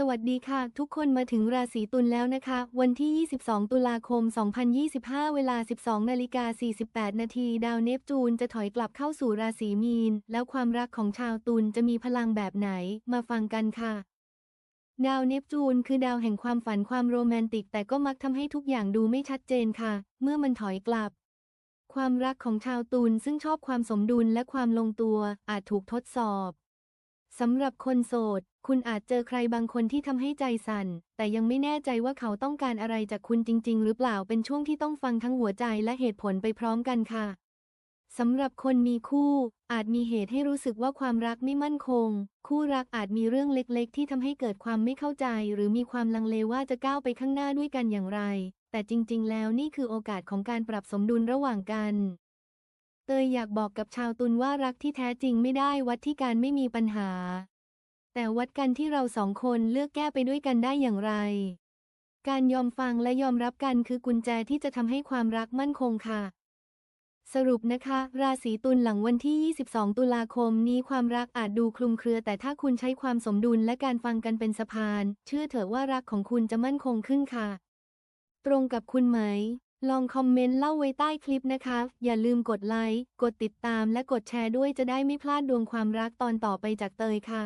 สวัสดีค่ะ ทุกคนมาถึงราศีตุลแล้วนะคะ วันที่ 22 ตุลาคม 2025 เวลา 12นาฬิกา48 นาที ดาวเนปจูนจะถอยกลับเข้าสู่ราศีมีน แล้วความรักของชาวตุลจะมีพลังแบบไหน มาฟังกันค่ะ ดาวเนปจูนคือดาวแห่งความฝันความโรแมนติก แต่ก็มักทำให้ทุกอย่างดูไม่ชัดเจนค่ะ เมื่อมันถอยกลับ ความรักของชาวตุลซึ่งชอบความสมดุลและความลงตัวอาจถูกทดสอบ สำหรับคนโสด คุณอาจเจอใครบางคนที่ทำให้ใจสั่น แต่ยังไม่แน่ใจว่าเขาต้องการอะไรจากคุณจริง ๆ หรือเปล่า เป็นช่วงที่ต้องฟังทั้งหัวใจและเหตุผลไปพร้อมกันค่ะ สำหรับคนมีคู่ อาจมีเหตุให้รู้สึกว่าความรักไม่มั่นคง คู่รักอาจมีเรื่องเล็ก ๆ ที่ทำให้เกิดความไม่เข้าใจ หรือมีความลังเลว่าจะก้าวไปข้างหน้าด้วยกันอย่างไร แต่จริง ๆ แล้วนี่คือโอกาสของการปรับสมดุลระหว่างกัน เตยอยากบอกกับชาวตุลว่ารักที่แท้จริงไม่ได้วัดที่การไม่มีปัญหา แต่วัดกันที่เราสองคนเลือกแก้ไปด้วยกันได้อย่างไร การยอมฟังและยอมรับกันคือกุญแจที่จะทำให้ความรักมั่นคงค่ะ สรุปนะคะ ราศีตุลหลังวันที่ 22 ตุลาคมนี้ความรักอาจดูคลุมเครือ แต่ถ้าคุณใช้ความสมดุลและการฟังกันเป็นสะพาน เชื่อเถอะว่ารักของคุณจะมั่นคงขึ้นค่ะ ตรงกับคุณไหม ลองคอมเมนต์เล่าไว้ใต้คลิปนะคะ อย่าลืมกดไลค์ กดติดตามและกดแชร์ด้วยจะได้ไม่พลาดดวงความรักตอนต่อไปจากเตยค่ะ